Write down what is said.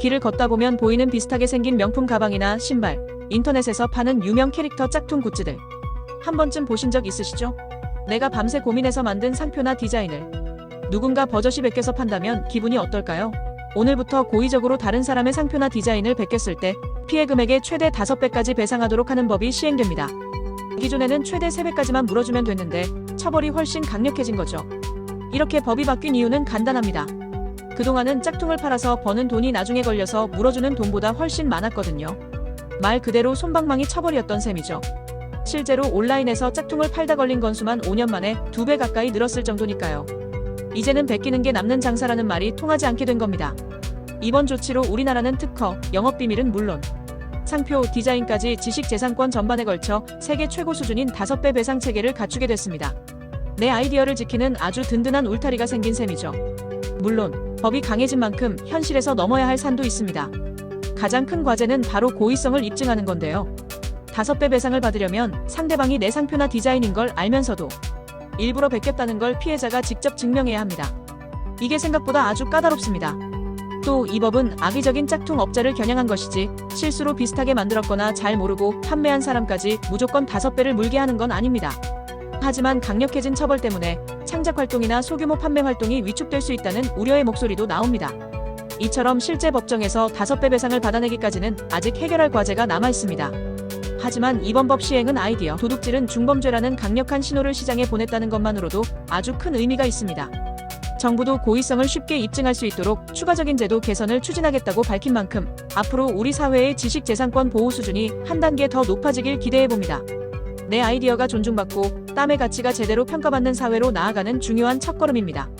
길을 걷다 보면 보이는 비슷하게 생긴 명품 가방이나 신발, 인터넷에서 파는 유명 캐릭터 짝퉁 굿즈들. 한 번쯤 보신 적 있으시죠? 내가 밤새 고민해서 만든 상표나 디자인을 누군가 버젓이 베껴서 판다면 기분이 어떨까요? 오늘부터 고의적으로 다른 사람의 상표나 디자인을 베꼈을 때 피해 금액의 최대 5배까지 배상하도록 하는 법이 시행됩니다. 기존에는 최대 3배까지만 물어주면 됐는데 처벌이 훨씬 강력해진 거죠. 이렇게 법이 바뀐 이유는 간단합니다. 그동안은 짝퉁을 팔아서 버는 돈이 나중에 걸려서 물어주는 돈보다 훨씬 많았거든요. 말 그대로 손방망이 처벌이었던 셈이죠. 실제로 온라인에서 짝퉁을 팔다 걸린 건수만 5년 만에 2배 가까이 늘었을 정도니까요. 이제는 베끼는 게 남는 장사라는 말이 통하지 않게 된 겁니다. 이번 조치로 우리나라는 특허, 영업비밀은 물론 상표, 디자인까지 지식재산권 전반에 걸쳐 세계 최고 수준인 5배 배상 체계를 갖추게 됐습니다. 내 아이디어를 지키는 아주 든든한 울타리가 생긴 셈이죠. 물론 법이 강해진 만큼 현실에서 넘어야 할 산도 있습니다. 가장 큰 과제는 바로 고의성을 입증하는 건데요. 다섯 배 배상을 받으려면 상대방이 내 상표나 디자인인 걸 알면서도 일부러 베꼈다는 걸 피해자가 직접 증명해야 합니다. 이게 생각보다 아주 까다롭습니다. 또 이 법은 악의적인 짝퉁 업자를 겨냥한 것이지 실수로 비슷하게 만들었거나 잘 모르고 판매한 사람까지 무조건 다섯 배를 물게 하는 건 아닙니다. 하지만 강력해진 처벌 때문에 창작 활동이나 소규모 판매 활동이 위축될 수 있다는 우려의 목소리도 나옵니다. 이처럼 실제 법정에서 다섯 배 배상을 받아내기까지는 아직 해결할 과제가 남아 있습니다. 하지만 이번 법 시행은 아이디어 도둑질은 중범죄라는 강력한 신호를 시장에 보냈다는 것만으로도 아주 큰 의미가 있습니다. 정부도 고의성을 쉽게 입증할 수 있도록 추가적인 제도 개선을 추진하겠다고 밝힌 만큼 앞으로 우리 사회의 지식재산권 보호 수준이 한 단계 더 높아지길 기대해 봅니다. 내 아이디어가 존중받고 땀의 가치가 제대로 평가받는 사회로 나아가는 중요한 첫걸음입니다.